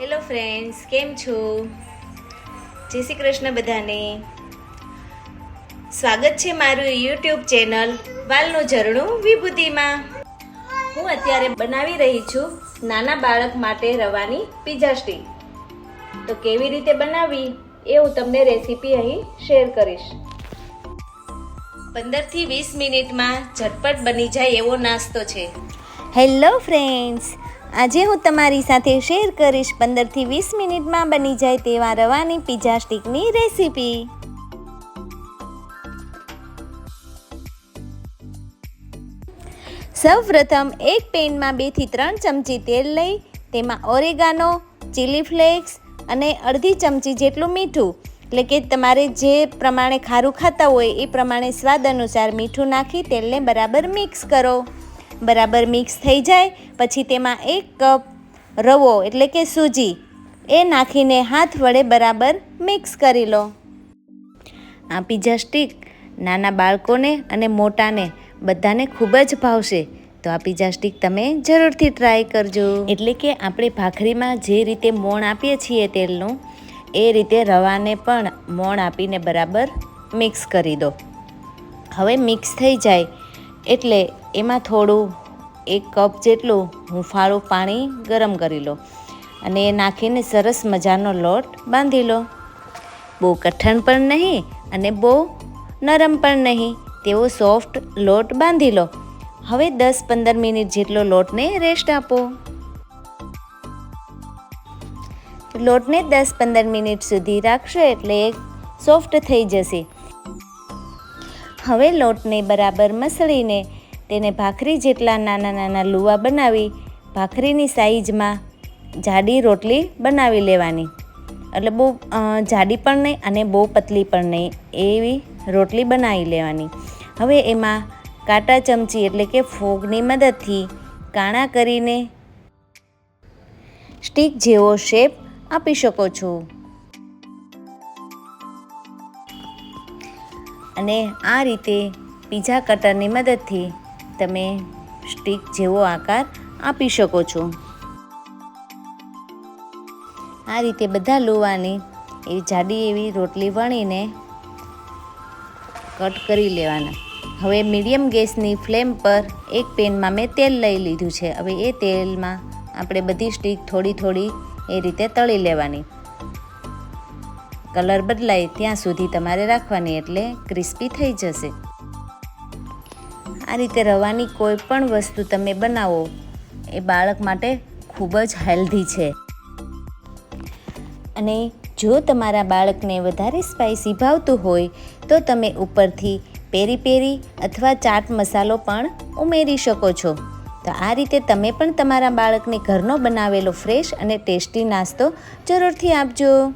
Hello friends કેમ છો? જય શ્રી કૃષ્ણ બધાને. સ્વાગત છે મારું યુટ્યુબ ચેનલ વાલનું ઝરણું વિભૂતિમાં. હું અત્યારે બનાવી રહી છું નાના બાળક માટે રવાની પિઝા સ્ટીક તો કેવી રીતે બનાવવી એ હું તમને રેસીપી અહીં શેર કરીશ. પંદરથી વીસ મિનિટમાં ઝટપટ બની જાય એવો નાસ્તો છે. હેલો ફ્રેન્ડ્સ આજે હું તમારી સાથે શેર કરીશ પંદરથી વીસ મિનિટમાં બની જાય તેવા રવાની પિઝા સ્ટીકની રેસીપી સૌપ્રથમ એક પેનમાં બેથી ત્રણ ચમચી તેલ લઈ, તેમાં ઓરેગાનો ચીલી ફ્લેક્સ અને અડધી ચમચી જેટલું મીઠું. એટલે કે તમારે જે પ્રમાણે ખારું ખાતા હોય એ પ્રમાણે સ્વાદ અનુસાર મીઠું નાખી તેલને બરાબર મિક્સ કરો. બરાબર મિક્સ થઈ જાય, પછી તેમાં એક કપ રવો એટલે કે સૂજી, એ નાખીને હાથ વડે બરાબર મિક્સ કરી લો. આ પિઝા સ્ટીક નાના બાળકોને અને મોટાને બધાને ખૂબ જ ભાવશે, તો આ પીઝા સ્ટીક તમે જરૂરથી ટ્રાય કરજો. એટલે કે આપણે ભાખરીમાં જે રીતે મોણ આપીએ છીએ તેલનું, એ રીતે રવાને પણ મોણ આપીને બરાબર મિક્સ કરી દો. હવે મિક્સ થઈ જાય એટલે એમાં થોડું, એક કપ જેટલું હુંફાળું પાણી ગરમ કરી લો અને એ નાખીને સરસ મજાનો લોટ બાંધી લો. બહુ કઠણ પણ નહીં અને બહુ નરમ પણ નહીં, તેવો સોફ્ટ લોટ બાંધી લો. હવે દસ પંદર મિનિટ જેટલો લોટને રેસ્ટ આપો. લોટને દસ પંદર મિનિટ સુધી રાખશો એટલે સોફ્ટ થઈ જશે. હવે લોટને બરાબર મસળીને તેને ભાખરી જેટલા નાના નાના લુવા બનાવી ભાખરીની સાઈઝમાં જાડી રોટલી બનાવી લેવાની. એટલે બહુ જાડી પણ નહીં અને બહુ પતલી પણ નહીં, એવી રોટલી બનાવી લેવાની. હવે એમાં કાંટા ચમચી એટલે કે ફોગની મદદથી કાણા કરીને સ્ટીક જેવો શેપ આપી શકો છો. અને આ રીતે પીઝા કટરની મદદથી તમે સ્ટીક જેવો આકાર આપી શકો છો. આ રીતે બધા લોવાની એ જાડી એવી રોટલી વણીને કટ કરી લેવાના. હવે મીડિયમ ગેસની ફ્લેમ પર એક પેનમાં મેં તેલ લઈ લીધું છે. હવે એ તેલમાં આપણે બધી સ્ટીક થોડી થોડી એ રીતે તળી લેવાની. કલર બદલાય ત્યાં સુધી તમારે રાખવાની એટલે ક્રિસ્પી થઈ જશે. આ રીતે રવાની કોઈ પણ વસ્તુ તમે બનાવો, એ બાળક માટે ખૂબ જ હેલ્ધી છે. અને જો તમારા બાળકને વધારે સ્પાઇસી ભાવતું હોય, તો તમે ઉપરથી પેરી પેરી અથવા ચાટ મસાલો પણ ઉમેરી શકો છો. તો આ રીતે તમે પણ તમારા બાળકને ઘરનો બનાવેલો ફ્રેશ અને ટેસ્ટી નાસ્તો જરૂરથી આપજો.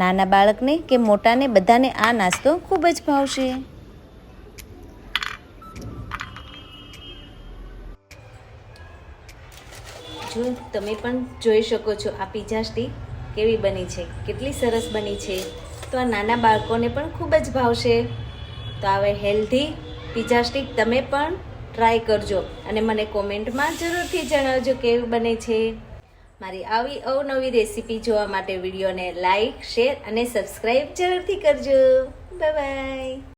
નાના બાળકને કે મોટાને બધાને આ નાસ્તો ખૂબ જ ભાવશે. જો તમે પણ જોઈ શકો છો આ પીઝા સ્ટીક કેવી બની છે, કેટલી સરસ બની છે. તો આ નાના બાળકોને પણ ખૂબ જ ભાવશે. તો હવે હેલ્ધી પીઝા સ્ટીક તમે પણ ટ્રાય કરજો અને મને કોમેન્ટમાં જરૂરથી જણાવજો કેવી બને છે. મારી આવી અવનવી રેસીપી જોવા માટે વિડીયોને લાઈક, શેર અને સબસ્ક્રાઈબ જરૂરથી કરજો. Bye bye.